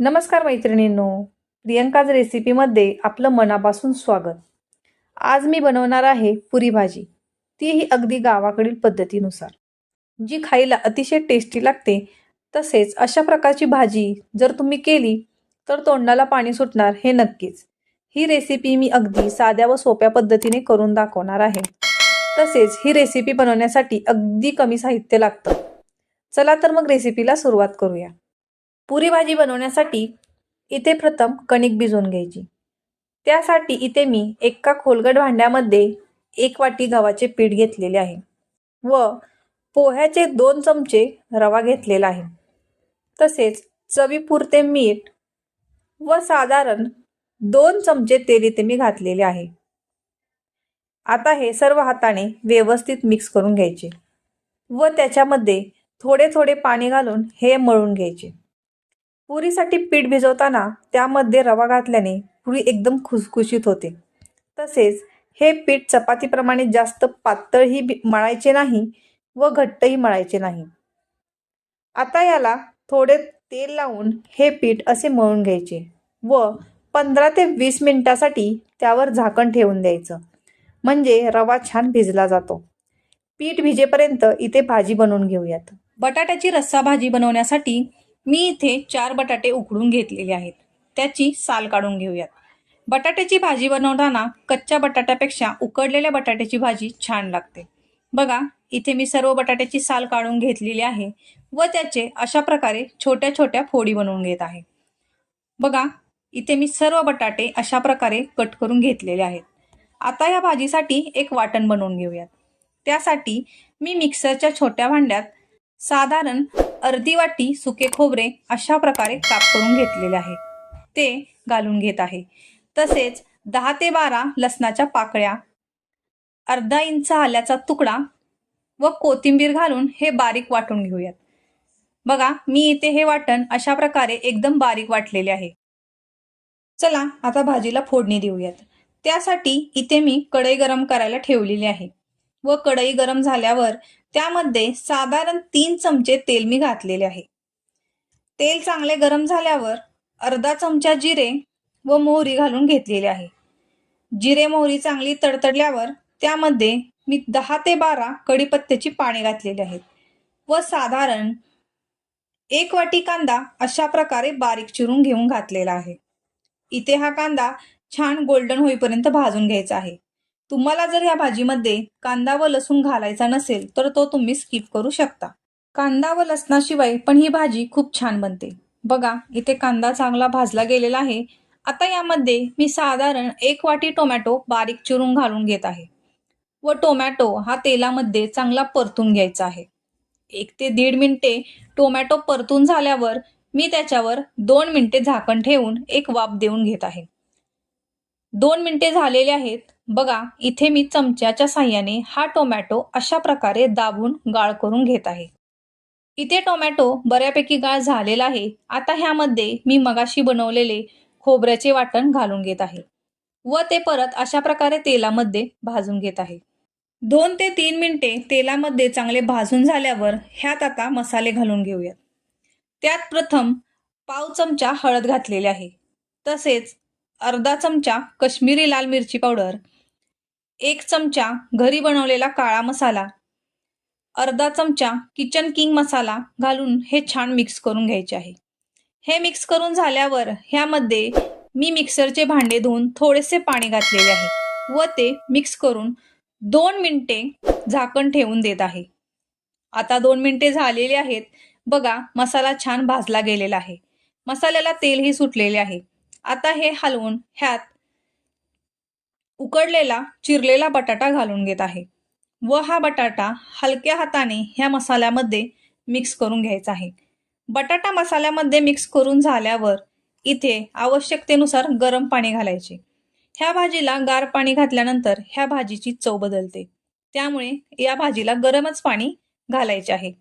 नमस्कार मैत्रिणींनो प्रियंकाज रेसिपीमध्ये आपलं मनापासून स्वागत. आज मी बनवणार आहे पुरी भाजी. तीही अगदी गावाकडील पद्धतीनुसार. जी खायला अतिशय टेस्टी लागते तसेच अशा प्रकारची भाजी जर तुम्ही केली तर तोंडाला पाणी सुटणार हे नक्कीच. ही रेसिपी मी अगदी साध्या व सोप्या पद्धतीने करून दाखवणार आहे. तसेच ही रेसिपी बनवण्यासाठी अगदी कमी साहित्य लागतं. चला तर मग रेसिपीला सुरुवात करूया. पुरी भाजी बनवण्यासाठी इथे प्रथम कणिक भिजवून घ्यायची. त्यासाठी इथे मी एका खोलगट भांड्यामध्ये एक वाटी गव्हाचे पीठ घेतलेले आहे व पोह्याचे दोन चमचे रवा घेतलेला आहे. तसेच चवीपुरते मीठ व साधारण दोन चमचे तेल इथे मी घातलेले आहे. आता हे सर्व हाताने व्यवस्थित मिक्स करून घ्यायचे व त्याच्यामध्ये थोडे थोडे पाणी घालून हे मळून घ्यायचे. पुरीसाठी पीठ भिजवताना त्यामध्ये रवा घातल्याने पुरी एकदम खुसखुशीत होते. तसेच हे पीठ चपातीप्रमाणे जास्त पातळही बी- मळायचे नाही व घट्टही मळायचे नाही. आता याला थोडे तेल लावून हे पीठ असे मळून घ्यायचे व पंधरा ते वीस मिनिटासाठी त्यावर झाकण ठेवून द्यायचं. म्हणजे रवा छान भिजला जातो. पीठ भिजेपर्यंत इथे भाजी बनवून घेऊयात. बटाट्याची रस्सा भाजी बनवण्यासाठी मी इथे चार बटाटे उकडून घेतलेले आहेत. त्याची साल काढून घेऊयात. बटाट्याची भाजी बनवताना कच्च्या बटाट्यापेक्षा उकडलेल्या बटाट्याची भाजी छान लागते. बघा इथे मी सर्व बटाट्याची साल काढून घेतलेली आहे व त्याचे अशा प्रकारे छोट्या छोट्या फोडी बनवून घेत आहे. बघा इथे मी सर्व बटाटे अशा प्रकारे कट करून घेतलेले आहेत. आता या भाजीसाठी एक वाटण बनवून घेऊयात. त्यासाठी मी मिक्सरच्या छोट्या भांड्यात साधारण अर्धी वाटी सुके खोबरे अशा प्रकारे काप करून घेतलेले आहे. ते घालून घेत आहे. तसेच दहा ते बारा लसणाच्या पाकळ्या अर्धा इंच आल्याचा तुकडा व कोथिंबीर घालून हे बारीक वाटून घेऊयात. बघा मी इथे हे वाटण अशा प्रकारे एकदम बारीक वाटलेले आहे. चला आता भाजीला फोडणी देऊयात. त्यासाठी इथे मी कढई गरम करायला ठेवलेली आहे. व कढई गरम झाल्यावर त्यामध्ये साधारण तीन चमचे तेल मी घातलेले आहे. तेल चांगले गरम झाल्यावर अर्धा चमचा जिरे व मोहरी घालून घेतलेली आहे. जिरे मोहरी चांगली तडतडल्यावर त्यामध्ये मी दहा ते बारा कढीपत्त्याची पाने घातलेली आहेत व साधारण एक वाटी कांदा अशा प्रकारे बारीक चिरून घेऊन घातलेला आहे. इथे हा कांदा छान गोल्डन होईपर्यंत भाजून घ्यायचा आहे. तुम्हाला जर या भाजीमध्ये कांदा व लसूण घालायचा नसेल तर तो तुम्ही स्किप करू शकता. कांदा व लसणाशिवाय पण ही भाजी खूप छान बनते. बघा इथे कांदा चांगला भाजला गेलेला आहे. आता यामध्ये मी साधारण एक वाटी टोमॅटो बारीक चिरून घालून घेत आहे. व टोमॅटो हा तेलामध्ये चांगला परतून घ्यायचा आहे. एक ते दीड मिनिटे टोमॅटो परतून झाल्यावर मी त्याच्यावर दोन मिनिटे झाकण ठेवून एक वाफ देऊन घेत आहे. दोन मिनिटे झालेले आहेत. बघा इथे मी चमच्याच्या साह्याने हा टोमॅटो अशा प्रकारे दाबून गाळ करून घेत आहे. इथे टोमॅटो बऱ्यापैकी गाळ झालेला आहे. आता ह्यामध्ये मी मगाशी बनवलेले खोबऱ्याचे वाटण घालून घेत आहे व ते परत अशा प्रकारे तेलामध्ये भाजून घेत आहे. दोन ते तीन मिनिटे तेलामध्ये चांगले भाजून झाल्यावर ह्यात आता मसाले घालून घेऊयात. त्यात प्रथम पाव चमचा हळद घातलेली आहे. तसेच अर्धा चमचा कश्मीरी लाल मिरची पावडर एक चमचा घरी बनवलेला काळा मसाला अर्धा चमचा किचन किंग मसाला घालून हे छान मिक्स करून घ्यायचे आहे. हे मिक्स करून झाल्यावर ह्यामध्ये मी मिक्सरचे भांडे धुवून थोडेसे पाणी घातलेले आहे व ते मिक्स करून दोन मिनटे झाकण ठेवून देत आहे. आता दोन मिनिटे झालेले आहेत. बघा मसाला छान भाजला गेलेला आहे. मसाल्याला तेलही सुटलेले आहे. आता हे हलवून ह्यात उकडलेला चिरलेला बटाटा घालून घेत आहे. व हा बटाटा हलक्या हाताने ह्या मसाल्यामध्ये मिक्स करून घ्यायचा आहे. बटाटा मसाल्यामध्ये मिक्स करून झाल्यावर इथे आवश्यकतेनुसार गरम पाणी घालायचे. ह्या भाजीला गार पाणी घातल्यानंतर ह्या भाजीची चव बदलते. त्यामुळे या भाजीला गरमच पाणी घालायचे आहे.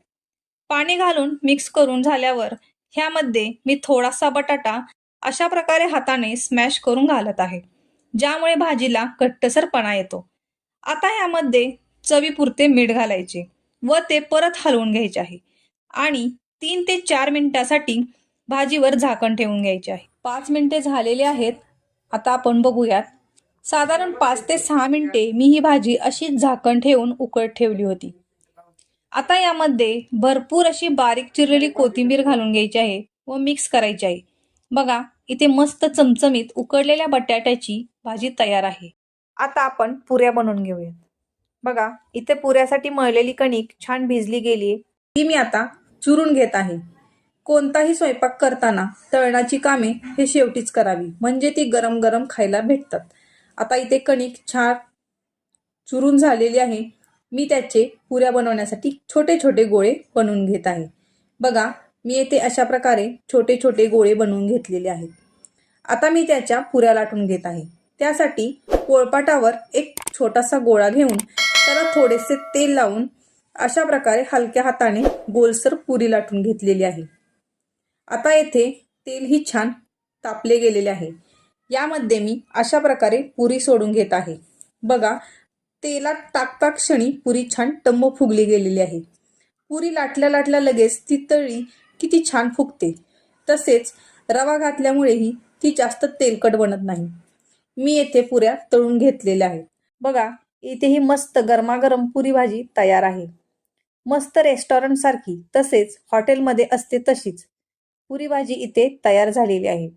पाणी घालून मिक्स करून झाल्यावर ह्यामध्ये मी थोडासा बटाटा अशा प्रकारे हाताने स्मॅश करून घालत आहे. ज्यामुळे भाजीला घट्टसरपणा येतो. आता ह्यामध्ये चवीपुरते मीठ घालायचे व ते परत हलवून घ्यायचे आहे आणि तीन ते चार मिनिटासाठी भाजीवर झाकण ठेवून घ्यायचे आहे. पाच मिनिटे झालेले आहेत. आता आपण बघूयात. साधारण पाच ते सहा मिनिटे मी ही भाजी अशीच झाकण ठेवून उकळत ठेवली होती. आता यामध्ये भरपूर अशी बारीक चिरलेली कोथिंबीर घालून घ्यायची आहे व मिक्स करायची आहे. बघा इथे मस्त चमचमीत उकडलेल्या बटाट्याची भाजी तयार आहे. आता आपण पुऱ्या बनवून घेऊयात. बघा इथे पुऱ्यासाठी मळलेली कणिक छान भिजली गेली ती मी आता चुरून घेत आहे. कोणताही स्वयंपाक करताना तळणाची कामे हे शेवटीच करावी. म्हणजे ती गरम गरम खायला भेटतात. आता इथे कणिक छान चुरून झालेली आहे. मी त्याचे पुऱ्या बनवण्यासाठी छोटे छोटे गोळे बनवून घेत आहे. बघा मी येथे अशा प्रकारे छोटे छोटे गोळे बनवून घेतलेले आहेत. आता मी त्याच्या पुऱ्या लाटून घेत आहे. त्यासाठी पोळपाटावर एक छोटासा गोळा घेऊन त्याला थोडेसे तेल लावून अशा प्रकारे हलक्या हाताने गोलसर पुरी लाटून घेतलेली आहे. आता येथे तेल ही छान तापले गेलेले आहे. यामध्ये मी अशा प्रकारे पुरी सोडून घेत आहे. बघा तेलात टाकता क्षणी पुरी छान टम्म फुगली गेलेली आहे. पुरी लाटल्या लाटल्या लगेच ती तळी किती छान फुगते. तसेच रवा घातल्यामुळेही ती जास्त तेलकट बनत नाही. मी येथे पुऱ्या तळून घेतलेल्या आहेत. बघा इथे ही मस्त गरमागरम पुरी भाजी तयार आहे. मस्त रेस्टॉरंट सारखी तसेच हॉटेलमध्ये असते तशीच. पुरी भाजी इथे तयार झालेली आहे.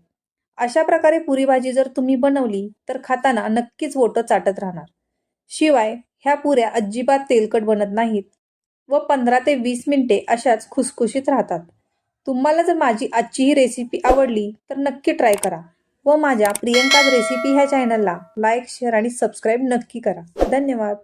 अशा प्रकारे पुरी भाजी जर तुम्ही बनवली तर खाताना नक्कीच बोटं चाटत राहणार. शिवाय ह्या पुऱ्या अजिबात तेलकट बनत नाहीत व पंधरा ते वीस मिनिटे अशाच खुसखुशीत राहतात. तुम्हाला जर माझी आजची ही रेसिपी आवडली तर नक्की ट्राय करा. व माझ्या प्रियंकाज रेसिपी ह्या चॅनलला लाईक शेअर आणि सबस्क्राईब नक्की करा. धन्यवाद.